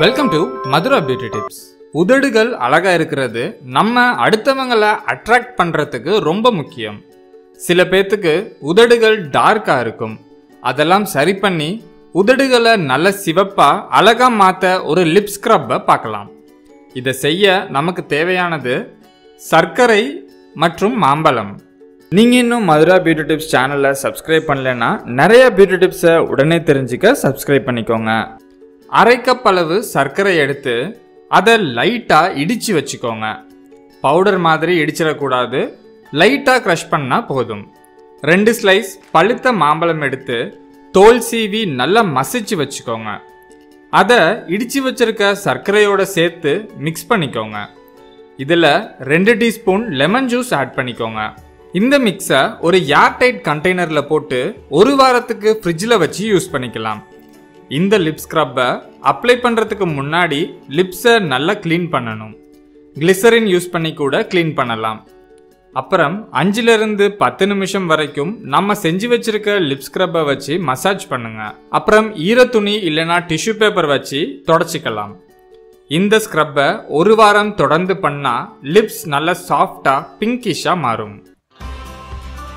Welcome to Madhura beauty tips உதடுகள் அழகா இருக்கிறது. நம்ம அடுத்தவங்களை அட்ராக்ட் பண்றதுக்கு ரொம்ப முக்கியம். சில பேர்த்துக்கு உதடுகள் டார்க்கா இருக்கும். அதெல்லாம் சரி பண்ணி உதடுகளை நல்ல சிவப்பா அழகா மாத்த ஒரு லிப் ஸ்க்ரப்பை பார்க்கலாம். இதை செய்ய நமக்கு தேவையானது சர்க்கரை மற்றும் மாம்பழம். நீங்கள் இன்னும் மதுரா பியூட்டி டிப்ஸ் சேனலை சப்ஸ்கிரைப் பண்ணலன்னா நிறைய பியூட்டி டிப்ஸை உடனே தெரிஞ்சுக்க சப்ஸ்கிரைப் பண்ணிக்கோங்க. அரை கப் சர்க்கரை எடுத்து அதை லைட்டாக இடித்து வச்சுக்கோங்க. பவுடர் மாதிரி இடிச்சிடக்கூடாது. லைட்டாக க்ரஷ் பண்ணால் போதும். ரெண்டு ஸ்லைஸ் பழுத்த மாம்பழம் எடுத்து தோல் சீவி நல்லா மசிச்சு வச்சுக்கோங்க. அதை இடித்து வச்சிருக்க சர்க்கரையோட சேர்த்து மிக்ஸ் பண்ணிக்கோங்க. இதில் ரெண்டு டீஸ்பூன் லெமன் ஜூஸ் ஆட் பண்ணிக்கோங்க. இந்த மிக்ஸை ஒரு ஏர்டைட் கண்டெய்னரில் போட்டு ஒரு வாரத்துக்கு ஃப்ரிட்ஜில் வச்சு யூஸ் பண்ணிக்கலாம். இந்த லிப் ஸ்க்ரப்பை அப்ளை பண்ணுறதுக்கு முன்னாடி லிப்ஸை நல்லா க்ளீன் பண்ணணும். கிளிசரின் யூஸ் பண்ணி கூட க்ளீன் பண்ணலாம். அப்புறம் அஞ்சுலேருந்து பத்து நிமிஷம் வரைக்கும் நம்ம செஞ்சு வச்சிருக்க லிப் ஸ்க்ரப்பை வச்சு மசாஜ் பண்ணுங்க. அப்புறம் ஈர துணி இல்லைனா டிஷ்யூ பேப்பர் வச்சு தொடச்சிக்கலாம். இந்த ஸ்க்ரப்பை ஒரு வாரம் தொடர்ந்து பண்ணால் லிப்ஸ் நல்லா சாஃப்டாக பிங்கிஷாக மாறும்.